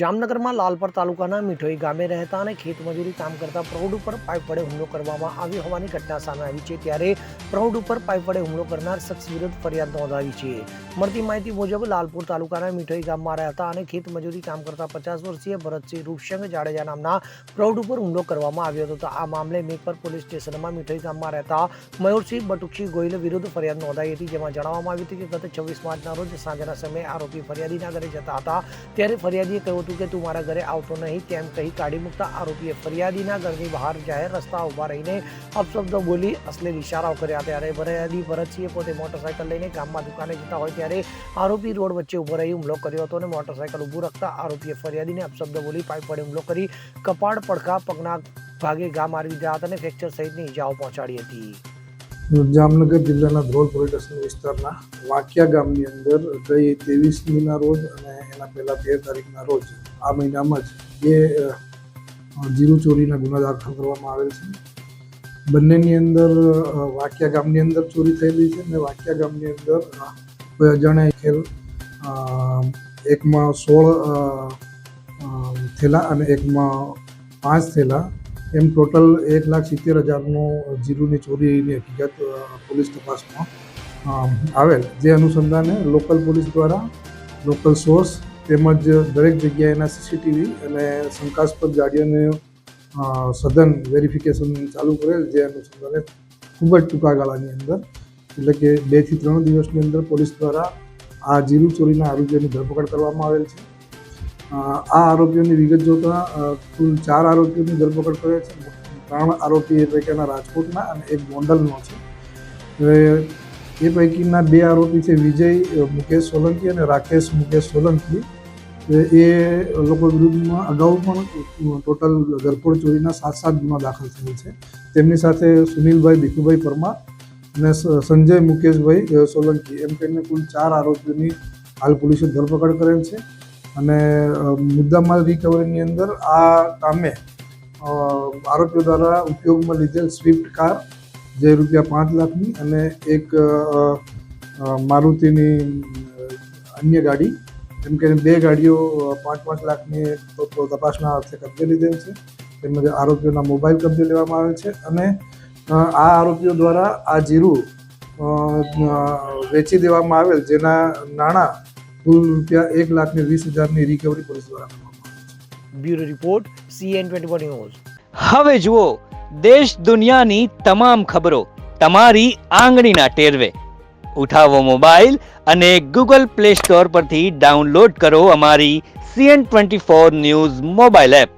જામનગરમાં લાલપર તાલુકાના મીઠોઈ ગામે રહેતા અને ખેતમજૂરી કામ કરતા પ્રૌઢ ઉપર પાઇપ વડે હુમલો કરવામાં આવ્યો હોવાની ઘટના સામે આવી છે ત્યારે પ્રૌઢ ઉપર પાઇપ વડે હુમલો કરનાર શખ્સ વિરુદ્ધ ફરિયાદ નોંધાવી છે. મળતી માહિતી મુજબ લાલપુર તાલુકાના મીઠોઈ ગામમાં રહેતા અને ખેતમજૂરી કામ કરતા પચાસ વર્ષીય ભરતસિંહ રૂપસંગ જાડેજા નામના પ્રૌઢ ઉપર હુમલો કરવામાં આવ્યો હતો. આ મામલે મેકપર પોલીસ સ્ટેશનમાં મીઠોઈ ગામમાં રહેતા મયુરસિંહ બટુકસિંહ ગોહિલ વિરુદ્ધ ફરિયાદ નોંધાઈ હતી, જેમાં જણાવવામાં આવ્યું હતું કે ગત છવ્વીસ માર્ચના રોજ સાંજના સમયે આરોપી ફરિયાદીના ઘરે જતા હતા. ત્યારે ફરિયાદીએ કહ્યું કે તું મારા ઘરે આવતો નહીં તેમ કહી કાઢી મૂકતા આરોપીએ ફરિયાદીના ઘરની બહાર જાહેર રસ્તા ઊભા રહીને અપશબ્દો બોલી અસલેલ ઇશારાઓ કર્યા. ત્યારે ફરિયાદી ભરતસિંહે પોતે મોટરસાયકલ લઈને ગામમાં દુકાને જતા હોય ત્યારે આરોપી રોડ વચ્ચે ઊભો રહી હુમલો કર્યો હતો અને મોટરસાયકલ ઊભું રાખતા આરોપીએ ફરિયાદીને અપશબ્દ બોલી પાઇપ વડે હુમલો કરી કપાળ, પડખા, પગના ભાગે ઘા મારી દીધા હતા અને ફ્રેક્ચર સહિતની ઇજાઓ પહોંચાડી હતી. જામનગર જિલ્લાના ધ્રોલ પોલીસ વિસ્તારના વાંકિયા ગામની અંદર ગઈ ત્રેવીસમીના રોજ અને એના પહેલા તેર તારીખના રોજ આ મહિનામાં જ બે જીરું ચોરીના ગુના દાખલ કરવામાં આવેલ છે. બંનેની અંદર વાંકિયા ગામની અંદર ચોરી થયેલી છે અને વાંકિયા ગામની અંદર કોઈ અજાણ્યા ખેલ એકમાં સોળ થેલા અને એકમાં પાંચ થેલા એમ ટોટલ એક લાખ સિત્તેર હજારનું જીરુની ચોરીની હકીકત પોલીસ તપાસમાં આવેલ. જે અનુસંધાને લોકલ પોલીસ દ્વારા, લોકલ સોર્સ તેમજ દરેક જગ્યાએના સીસીટીવી અને શંકાસ્પદ ગાડીઓને સઘન વેરિફિકેશન ચાલુ કરેલ, જે અનુસંધાને ખૂબ જ ટૂંકા ગાળાની અંદર, એટલે કે બેથી ત્રણ દિવસની અંદર પોલીસ દ્વારા આ જીરુ ચોરીના આરોગ્યની ધરપકડ કરવામાં આવેલ છે. આ આરોપીઓની વિગત જોતા કુલ ચાર આરોપીઓની ધરપકડ કરે છે. ત્રણ આરોપી એ પૈકીના રાજકોટના અને એક ગોંડલનો છે. હવે એ પૈકીના બે આરોપી છે વિજય મુકેશ સોલંકી અને રાકેશ મુકેશ સોલંકી. એ લોકો વિરુદ્ધમાં અગાઉ પણ ટોટલ ગરફોડ ચોરીના સાત સાત ગુના દાખલ થયેલ છે. તેમની સાથે સુનિલભાઈ, ભીખુભાઈ પરમાર અને સંજય મુકેશભાઈ સોલંકી. એમ કરીને કુલ ચાર આરોપીઓની હાલ પોલીસે ધરપકડ કરેલ છે. અને મુદ્દામાલ રિકવરીની અંદર આ કામે આરોપીઓ દ્વારા ઉપયોગમાં લીધેલ સ્વિફ્ટ કાર જે રૂપિયા પાંચ લાખની અને એક મારુતિની અન્ય ગાડી એમ કે બે ગાડીઓ પાંચ પાંચ લાખની તપાસના અર્થે કબજે લીધેલ છે. તેમજ આરોપીઓના મોબાઈલ કબજે લેવામાં આવેલ છે અને આ આરોપીઓ દ્વારા આ જીરું વેચી દેવામાં આવેલ, જેના નાણાં કુલ રૂપિયા એક લાખ ને વીસ હજારની રિકવરી પોલીસ દ્વારા કરવામાં bureau report CN twenty news હવે જુઓ દેશ દુનિયાની તમામ ખબરો તમારી આંગળીના ટેરવે. ઉઠાવો મોબાઈલ અને ગૂગલ પ્લે સ્ટોર પરથી ડાઉનલોડ કરો અમારી CN twenty four news mobile app.